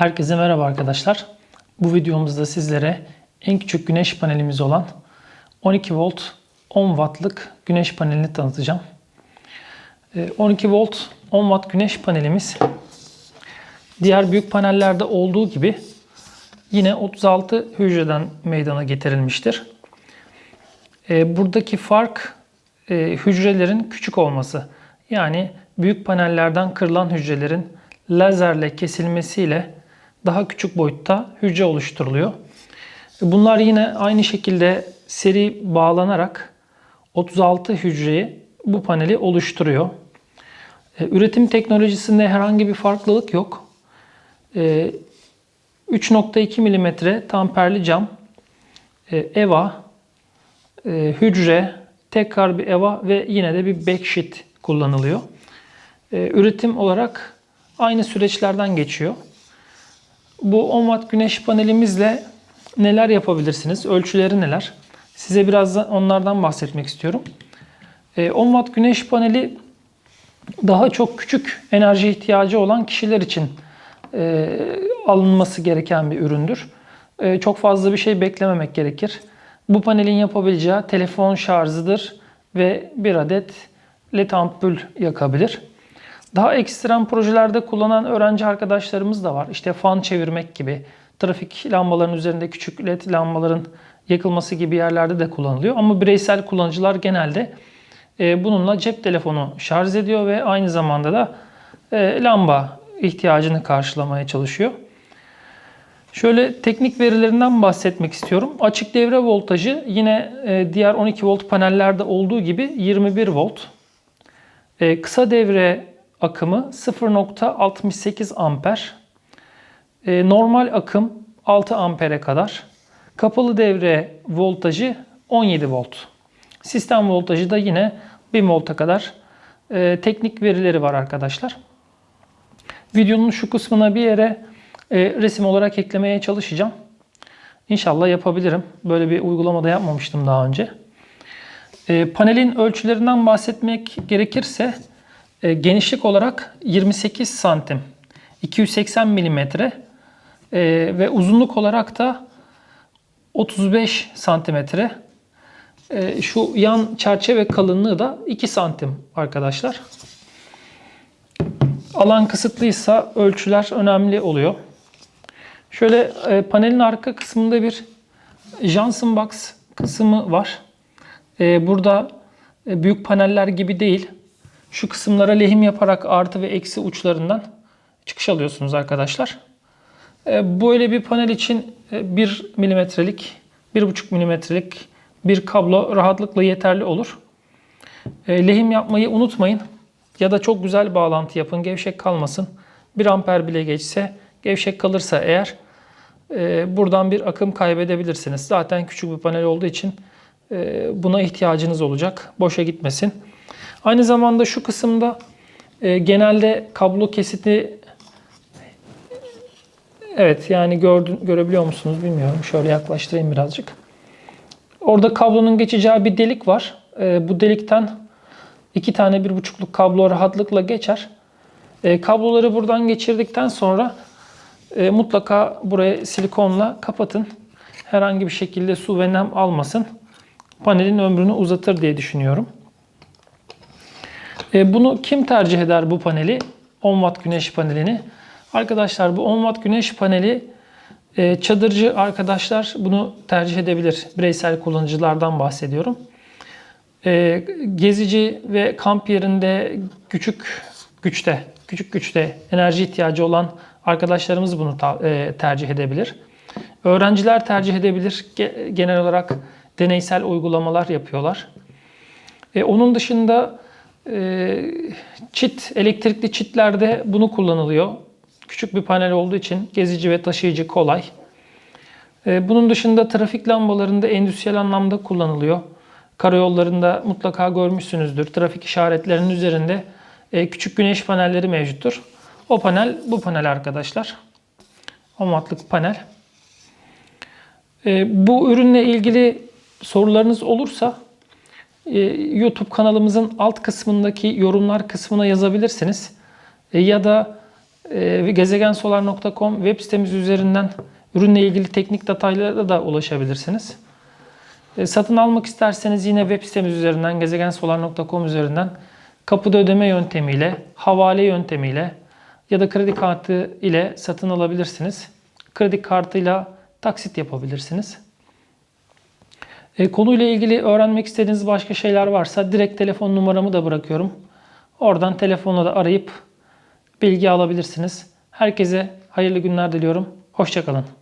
Herkese merhaba arkadaşlar. Bu videomuzda sizlere en küçük güneş panelimiz olan 12 volt 10 wattlık güneş panelini tanıtacağım. Ee, 12 volt 10 watt güneş panelimiz diğer büyük panellerde olduğu gibi yine 36 hücreden meydana getirilmiştir. Ee, Buradaki fark e, hücrelerin küçük olması. Yani büyük panellerden kırılan hücrelerin lazerle kesilmesiyle daha küçük boyutta hücre oluşturuluyor. Bunlar yine aynı şekilde seri bağlanarak 36 hücreyi bu paneli oluşturuyor. E, Üretim teknolojisinde herhangi bir farklılık yok. E, 3.2 mm tamperli cam, e, EVA, e, hücre, tekrar bir EVA ve yine de bir backsheet kullanılıyor. E, Üretim olarak aynı süreçlerden geçiyor. Bu 10 watt güneş panelimizle neler yapabilirsiniz? Ölçüleri neler? Size biraz da onlardan bahsetmek istiyorum. E, 10 watt güneş paneli daha çok küçük enerji ihtiyacı olan kişiler için e, alınması gereken bir üründür. E, çok fazla bir şey beklememek gerekir. Bu panelin yapabileceği telefon şarjıdır ve bir adet led ampul yakabilir. Daha ekstrem projelerde kullanan öğrenci arkadaşlarımız da var. İşte fan çevirmek gibi, trafik lambalarının üzerinde küçük led lambaların yakılması gibi yerlerde de kullanılıyor. Ama bireysel kullanıcılar genelde e, bununla cep telefonu şarj ediyor ve aynı zamanda da e, lamba ihtiyacını karşılamaya çalışıyor. Şöyle teknik verilerinden bahsetmek istiyorum. Açık devre voltajı yine e, diğer 12 volt panellerde olduğu gibi 21 volt. Kısa devre akımı 0.68 amper. E, Normal akım 6 ampere kadar. Kapalı devre voltajı 17 volt. Sistem voltajı da yine 1000 volta kadar e, teknik verileri var arkadaşlar. Videonun şu kısmına bir yere e, resim olarak eklemeye çalışacağım. İnşallah yapabilirim. Böyle bir uygulamada yapmamıştım daha önce. Panelin ölçülerinden bahsetmek gerekirse e, genişlik olarak 28 santim, 280 milimetre e, ve uzunluk olarak da 35 santimetre. E, şu yan çerçeve kalınlığı da 2 santim arkadaşlar. Alan kısıtlıysa ölçüler önemli oluyor. Şöyle panelin arka kısmında bir Johnson Box kısmı var. Burada büyük paneller gibi değil. Şu kısımlara lehim yaparak artı ve eksi uçlarından çıkış alıyorsunuz arkadaşlar. E, böyle bir panel için e, 1 milimetrelik, 1,5 milimetrelik bir kablo rahatlıkla yeterli olur. E, lehim yapmayı unutmayın. Ya da çok güzel bağlantı yapın, gevşek kalmasın. 1 amper bile geçse, gevşek kalırsa eğer e, buradan bir akım kaybedebilirsiniz. Zaten küçük bir panel olduğu için e, buna ihtiyacınız olacak. Boşa gitmesin. Aynı zamanda şu kısımda e, genelde kablo kesiti Evet yani gördün, görebiliyor musunuz bilmiyorum. Şöyle yaklaştırayım birazcık. Orada kablonun geçeceği bir delik var. E, bu delikten iki tane bir buçukluk kablo rahatlıkla geçer. E, kabloları buradan geçirdikten sonra e, mutlaka buraya silikonla kapatın. Herhangi bir şekilde su ve nem almasın. Panelin ömrünü uzatır diye düşünüyorum. E, bunu kim tercih eder bu paneli? 10 watt güneş panelini. Arkadaşlar bu 10 watt güneş paneli e, çadırcı arkadaşlar bunu tercih edebilir. Bireysel kullanıcılardan bahsediyorum. E, gezici ve kamp yerinde küçük güçte, küçük güçte enerji ihtiyacı olan arkadaşlarımız bunu e, tercih edebilir. Öğrenciler tercih edebilir. Genel olarak deneysel uygulamalar yapıyorlar. E, onun dışında çit, elektrikli çitlerde bunu kullanılıyor. Küçük bir panel olduğu için gezici ve taşıyıcı kolay. E, bunun dışında trafik lambalarında endüstriyel anlamda kullanılıyor. Karayollarında mutlaka görmüşsünüzdür. Trafik işaretlerinin üzerinde e, küçük güneş panelleri mevcuttur. O panel bu panel arkadaşlar. 10 wattlık panel. E, bu ürünle ilgili sorularınız olursa YouTube kanalımızın alt kısmındaki yorumlar kısmına yazabilirsiniz. E, ya da e, gezegensolar.com web sitemiz üzerinden ürünle ilgili teknik detaylara da ulaşabilirsiniz. E, satın almak isterseniz yine web sitemiz üzerinden gezegensolar.com üzerinden kapıda ödeme yöntemiyle, havale yöntemiyle ya da kredi kartı ile satın alabilirsiniz. Kredi kartıyla taksit yapabilirsiniz. E, konuyla ilgili öğrenmek istediğiniz başka şeyler varsa direkt telefon numaramı da bırakıyorum. Oradan telefonla da arayıp bilgi alabilirsiniz. Herkese hayırlı günler diliyorum. Hoşçakalın.